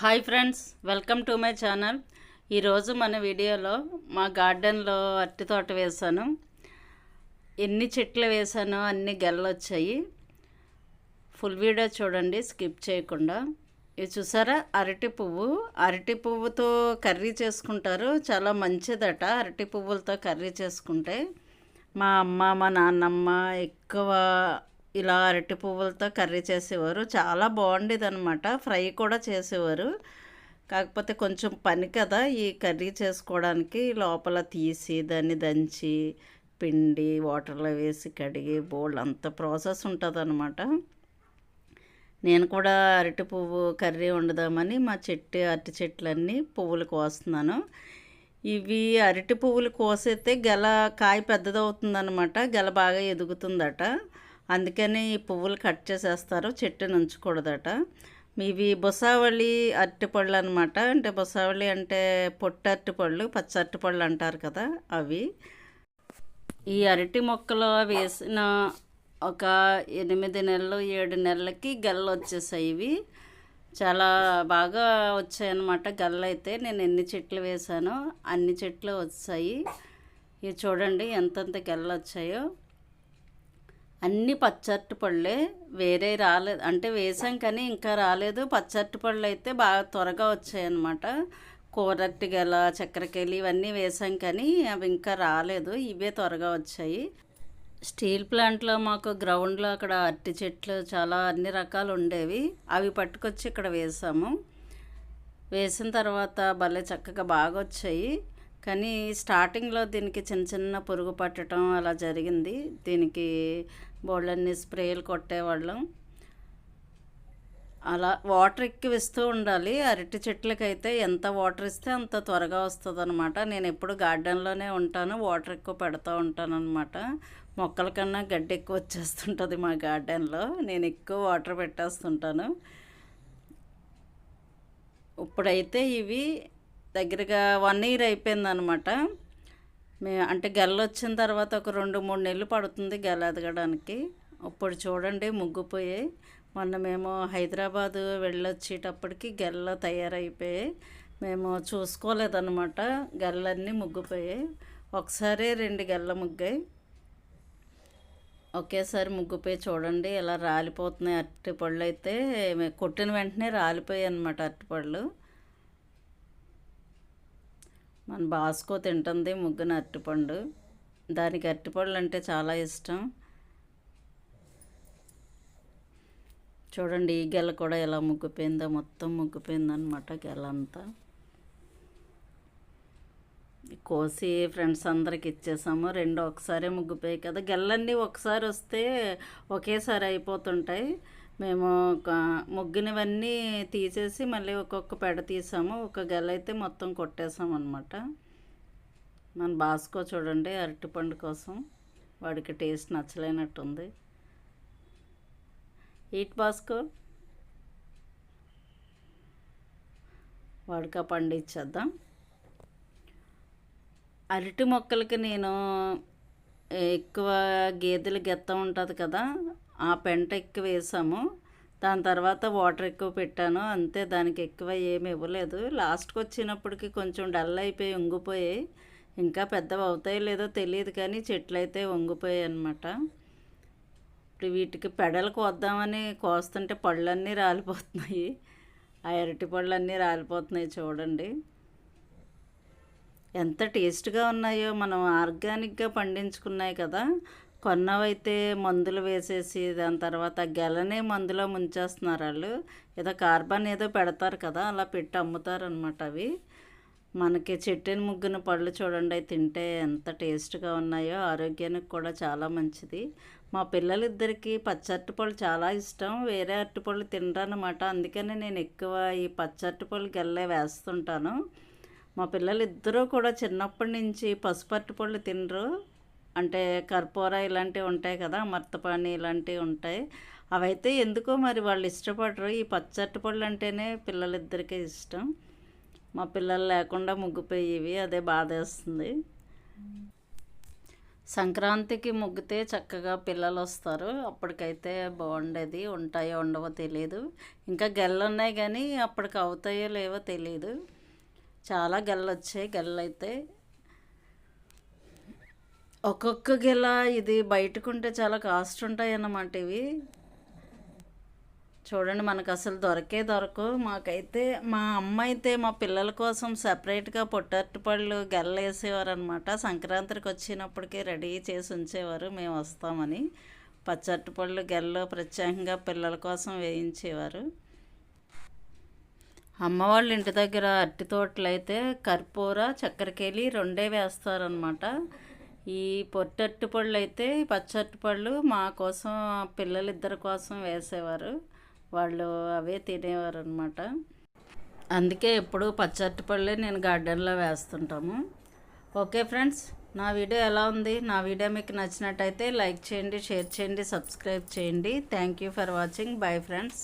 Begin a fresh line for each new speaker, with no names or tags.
Hi friends welcome to my channel. ఈరోజు మన వీడియోలో మా గార్డెన్లో అరటి తోట వేసాను ఎన్ని చెట్లు వేసానో అన్ని గెలలు వచ్చాయి ఫుల్ వీడియో చూడండి స్కిప్ చేయకుండా. ఇది చూసారా? అరటి పువ్వు. అరటి పువ్వుతో కర్రీ చేసుకుంటారు. చాలా మంచిదట అరటి పువ్వులతో కర్రీ చేసుకుంటే. మా అమ్మ మా నాన్నమ్మ ఎక్కువ ఇలా అరటి పువ్వులతో కర్రీ చేసేవారు. చాలా బాగుండేది అనమాట ఫ్రై కూడా చేసేవారు. కాకపోతే కొంచెం పని కదా ఈ కర్రీ చేసుకోవడానికి. లోపల తీసి దాన్ని దంచి పిండి వాటర్లో వేసి కడిగి బోల్డ్ అంత ప్రాసెస్ ఉంటుంది అనమాట నేను కూడా అరటి పువ్వు కర్రీ వండుదామని మా చెట్టు అరటి చెట్లన్నీ పువ్వులు కోస్తున్నాను. ఇవి అరటి పువ్వులు కోసైతే గెల కాయ పెద్దదవుతుందనమాట గెల బాగా ఎదుగుతుందట. అందుకని ఈ పువ్వులు కట్ చేసేస్తారు చెట్టుని ఉంచకూడదట. ఇవి బొసావళి అరటిపళ్ళు అనమాట అంటే బొసావళి అంటే పొట్టు అరటిపళ్ళు పచ్చ అరటిపళ్ళు అంటారు కదా అవి. ఈ అరటి మొక్కలో వేసిన ఒక ఎనిమిది నెలలు ఏడు నెలలకి గెల్లు వచ్చేసాయి ఇవి. చాలా బాగా వచ్చాయన్నమాట గల్లు అయితే నేను ఎన్ని చెట్లు వేసానో అన్ని చెట్లు వచ్చాయి. ఇవి చూడండి ఎంతెంత గల్లు వచ్చాయో అన్ని పచ్చరటి పళ్ళే వేరే రాలేదు. అంటే వేసాం కానీ ఇంకా రాలేదు. పచ్చరటి పళ్ళు అయితే బాగా త్వరగా వచ్చాయన్నమాట. కూరట్టి గెల చక్కెరకేళి ఇవన్నీ వేసాం కానీ అవి ఇంకా రాలేదు. ఇవే త్వరగా వచ్చాయి. స్టీల్ ప్లాంట్లో మాకు గ్రౌండ్లో అక్కడ అరటి చెట్లు చాలా అన్ని రకాలు ఉండేవి. అవి పట్టుకొచ్చి ఇక్కడ వేసాము. వేసిన తర్వాత భలే చక్కగా బాగా వచ్చాయి కానీ స్టార్టింగ్లో దీనికి చిన్న చిన్న పురుగు పట్టడం అలా జరిగింది. దీనికి బోళ్ళన్ని స్ప్రేలు కొట్టేవాళ్ళం. అలా వాటర్ ఎక్కువిస్తూ ఉండాలి. అరటి చెట్లకైతే ఎంత వాటర్ ఇస్తే అంత త్వరగా వస్తుంది అనమాట నేను ఎప్పుడు గార్డెన్లోనే ఉంటాను. వాటర్ ఎక్కువ పెడతా ఉంటాను అనమాట మొక్కల కన్నా గడ్డి ఎక్కువ వచ్చేస్తుంటుంది మా గార్డెన్లో. నేను ఎక్కువ వాటర్ పెట్టేస్తుంటాను. ఇప్పుడైతే ఇవి దగ్గరగా వన్ ఇయర్ అయిపోయిందనమాట. మే అంటే గెల్ల వచ్చిన తర్వాత ఒక రెండు మూడు నెలలు పడుతుంది గెల ఎదగడానికి. ఇప్పుడు చూడండి ముగ్గుపోయాయి మొన్న మేము హైదరాబాదు వెళ్ళొచ్చేటప్పటికి గెల్ల తయారైపోయాయి మేము చూసుకోలేదన్నమాట గెల్లన్నీ ముగ్గుపోయాయి ఒకసారి రెండు గెల్ల ముగ్గాయి. ఒకేసారి ముగ్గుపోయి చూడండి ఇలా రాలిపోతున్నాయి అరటిపళ్ళు అయితే. కొట్టిన వెంటనే రాలిపోయాయి అనమాట అరటిపళ్ళు. మన బాస్కో తింటుంది ముగ్గున అరటిపండు. దానికి అరటిపళ్ళు అంటే చాలా ఇష్టం. చూడండి ఈ గెల కూడా ఎలా ముగ్గిపోయిందో మొత్తం ముగ్గిపోయిందనమాట గెల అంతా కోసి ఫ్రెండ్స్ అందరికి ఇచ్చేసాము. రెండు ఒకసారి ముగ్గిపోయాయి కదా. గెల్లన్నీ ఒకసారి వస్తే ఒకేసారి అయిపోతుంటాయి. మేము ముగ్గినవన్నీ తీసేసి మళ్ళీ ఒక్కొక్క పెడ తీసాము. ఒక గెల అయితే మొత్తం కొట్టేసాం అనమాట మన బాస్కో చూడండి అరటిపండు కోసం వాడికి టేస్ట్ నచ్చలేనట్టుంది. Eat Bosco. వాడికి ఆ పండు ఇచ్చేద్దాం. అరటి మొక్కలకి నేను ఎక్కువ గేదెలు గెత్త ఉంటుంది కదా పెంట ఎక్కువ వేసాము. దాని తర్వాత వాటర్ ఎక్కువ పెట్టాను. అంతే దానికి ఎక్కువ ఏమి ఇవ్వలేదు. లాస్ట్కి వచ్చినప్పటికి కొంచెం డల్ అయిపోయి వంగిపోయాయి ఇంకా పెద్దవి అవుతాయో లేదో తెలియదు కానీ చెట్లు అయితే వంగిపోయాయి అనమాట ఇప్పుడు వీటికి పెడలు కోద్దామని కోస్తుంటే పళ్ళన్నీ రాలిపోతున్నాయి. ఆ అరటి పళ్ళన్నీ రాలిపోతున్నాయి చూడండి. ఎంత టేస్ట్గా ఉన్నాయో మనం ఆర్గానిక్గా పండించుకున్నాయి కదా. కొన్నవైతే మందులు వేసేసి దాని తర్వాత గెలనే మందులో ముంచేస్తున్నారు వాళ్ళు. ఏదో కార్బన్ ఏదో పెడతారు కదా అలా పెట్టి అమ్ముతారనమాట అవి. మనకి చెట్టుని ముగ్గున పళ్ళు చూడండి అవి తింటే ఎంత టేస్ట్గా ఉన్నాయో ఆరోగ్యానికి కూడా చాలా మంచిది. మా పిల్లలిద్దరికీ పచ్చి అరటిపళ్ళు చాలా ఇష్టం. వేరే అరటిపళ్ళు తినరనమాట అందుకని నేను ఎక్కువ ఈ పచ్చి అరటిపళ్ళు గెల్లే వేస్తుంటాను. మా పిల్లలిద్దరూ కూడా చిన్నప్పటి నుంచి పసుపు అరటిపళ్ళు తినరు. అంటే కర్పూర ఇలాంటివి ఉంటాయి కదా మర్తపాని ఇలాంటివి ఉంటాయి. అవైతే ఎందుకో మరి వాళ్ళు ఇష్టపడరు. ఈ పచ్చటి పళ్ళు అంటేనే పిల్లలిద్దరికీ ఇష్టం. మా పిల్లలు లేకుండా ముగ్గుపోయేవి అదే బాధేస్తుంది. సంక్రాంతికి ముగ్గితే చక్కగా పిల్లలు వస్తారు. అప్పటికైతే బాగుండేది ఉంటాయో ఉండవో తెలియదు ఇంకా గెల్లు ఉన్నాయి కానీ అప్పటికి అవుతాయో లేవో తెలియదు చాలా గెల్లు వచ్చాయి గెల్లు అయితే ఒక్కొక్క గెల ఇది బయటకుంటే చాలా కాస్ట్ ఉంటాయి అన్నమాట ఇవి. చూడండి మనకు అసలు దొరకే దొరకు. మాకైతే మా అమ్మ అయితే మా పిల్లల కోసం సపరేట్గా పొట్టట్టు పళ్ళు గెల్ల వేసేవారు అనమాట సంక్రాంతికి వచ్చినప్పటికీ రెడీ చేసి ఉంచేవారు మేము వస్తామని పచ్చట్టుపళ్ళు గెల్ల ప్రత్యేకంగా పిల్లల కోసం వేయించేవారు. అమ్మ వాళ్ళ ఇంటి దగ్గర అట్టి తోటలు అయితే కర్పూర చక్కెరకేళి రెండే వేస్తారనమాట ఈ పొట్టట్టు పళ్ళు అయితే పచ్చట్టు పళ్ళు మా కోసం పిల్లలిద్దరి కోసం వేసేవారు. వాళ్ళు అవే తినేవారు అనమాట అందుకే ఎప్పుడు పచ్చటి పళ్ళే నేను గార్డెన్లో వేస్తుంటాము. ఓకే ఫ్రెండ్స్ నా వీడియో ఎలా ఉంది? నా వీడియో మీకు నచ్చినట్టయితే లైక్ చేయండి షేర్ చేయండి సబ్స్క్రైబ్ చేయండి. Thank you for watching. Bye friends.